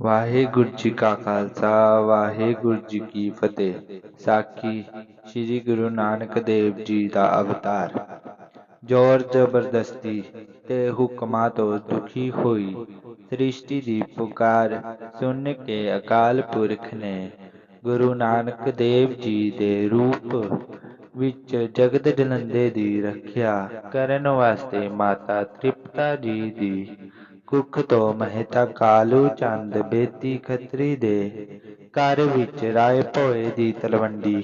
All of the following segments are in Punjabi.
ਵਾਹਿਗੁਰੂ ਜੀ ਕਾ ਖਾਲਸਾ, ਵਾਹਿਗੁਰੂ ਜੀ ਕੀ ਫਤਿਹ। ਸਾਖੀ ਸ੍ਰੀ ਗੁਰੂ ਨਾਨਕ ਦੇਵ ਜੀ ਦਾ ਅਵਤਾਰ। ਜ਼ੋਰ ਜ਼ਬਰਦਸਤੀ ਤੇ ਹੁਕਮਾਂ ਤੋਂ ਦੁਖੀ ਹੋਈ ਸ੍ਰਿਸ਼ਟੀ ਦੀ ਪੁਕਾਰ ਸੁਣ ਕੇ ਅਕਾਲ ਪੁਰਖ ਨੇ ਗੁਰੂ ਨਾਨਕ ਦੇਵ ਜੀ ਦੇ ਰੂਪ ਵਿੱਚ ਜਗਤ ਜਲੰਦੇ ਦੀ ਰੱਖਿਆ ਕਰਨ ਵਾਸਤੇ ਮਾਤਾ ਤ੍ਰਿਪਤਾ ਜੀ ਦੀ ਕੁੱਖ ਤੋਂ ਮਹਿਤਾ ਕਾਲੂ ਚੰਦ ਬੇਦੀ ਖੱਤਰੀ ਦੇ ਘਰ ਵਿੱਚ ਰਾਏ ਭੋਏ ਦੀ ਤਲਵੰਡੀ,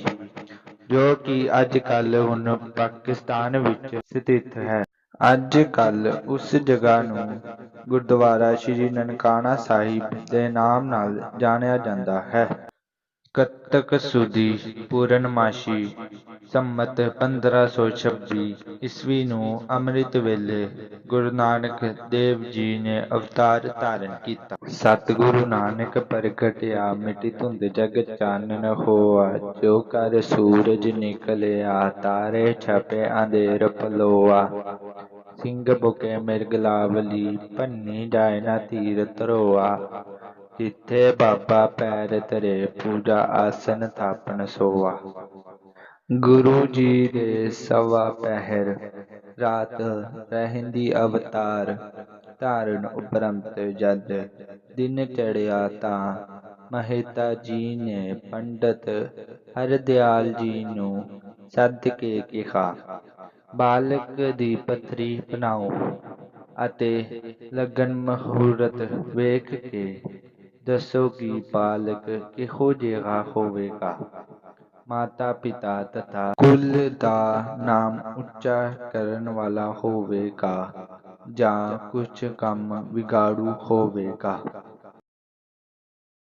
ਜੋ ਕਿ ਅੱਜ ਕੱਲ ਹੁਣ ਪਾਕਿਸਤਾਨ ਵਿੱਚ ਸਥਿਤ ਹੈ। ਅੱਜ ਕੱਲ ਉਸ ਜਗ੍ਹਾ ਨੂੰ ਗੁਰਦੁਆਰਾ ਸ੍ਰੀ ਨਨਕਾਣਾ ਸਾਹਿਬ ਦੇ ਨਾਮ ਨਾਲ ਜਾਣਿਆ ਜਾਂਦਾ ਹੈ। ਕੱਤਕ ਸੁਦੀ ਪੂਰਨਮਾਸ਼ੀ ਸੰਮਤ 1526 ਈਸਵੀ ਨੂੰ ਅੰਮ੍ਰਿਤ ਵੇਲੇ ਗੁਰੂ ਨਾਨਕ ਦੇਵ ਜੀ ਨੇ ਅਵਤਾਰ ਧਾਰਨ ਕੀਤਾ। ਸਤਿਗੁਰੂ ਨਾਨਕ ਪ੍ਰਗਟਿਆ ਮਿਟੀ ਧੁੰਦ ਜਗ ਚਾਨਣ ਹੋਆ, ਜੋ ਕਰ ਸੂਰਜ ਨਿਕਲਿਆ, ਤਾਰੇ ਛਪੇ ਅੰਧੇਰ ਪਲੋਆ। ਸਿੰਘ ਬੁਕੇ ਮਿਰਗਲਾਵਲੀ ਭੰਨੀ ਜਾਏ ਨਾ ਤੀਰ ਧਰੋਆ ਜਿੱਥੇ ਬਾਬਾ ਪੈਰ ਧਰੇ, ਪੂਜਾ ਆਸਨ ਥਾਪਣ ਸੋਆ। ਗੁਰੂ ਜੀ ਦੇ ਸਵਾ ਪਹਿਰ, ਰਾਤ ਰਹਿੰਦੀ ਅਵਤਾਰ, ਧਾਰਨ ਉਪਰੰਤ ਜਦ ਦਿਨ ਚੜਿਆ ਤਾਂ ਮਹਿਤਾ ਜੀ ਨੇ ਪੰਡਤ ਹਰਦਿਆਲ ਜੀ ਨੂੰ ਸੱਦ ਕੇ ਕਿਹਾ, ਬਾਲਕ ਦੀ ਪੱਥਰੀ ਬਣਾਓ ਅਤੇ ਲਗਨ ਮਹੂਰਤ ਵੇਖ ਕੇ ਦੱਸੋ ਕਿ ਬਾਲਕ ਕਿਹੋ ਜਿਹਾ ਹੋਵੇਗਾ? ਮਾਤਾ ਪਿਤਾ ਤਥਾ ਕੁਲ ਦਾ ਨਾਮ ਉੱਚਾ ਕਰਨ ਵਾਲਾ ਹੋਵੇਗਾ ਜਾਂ ਕੁਝ ਕੰਮ ਵਿਗਾੜੂ ਹੋਵੇਗਾ।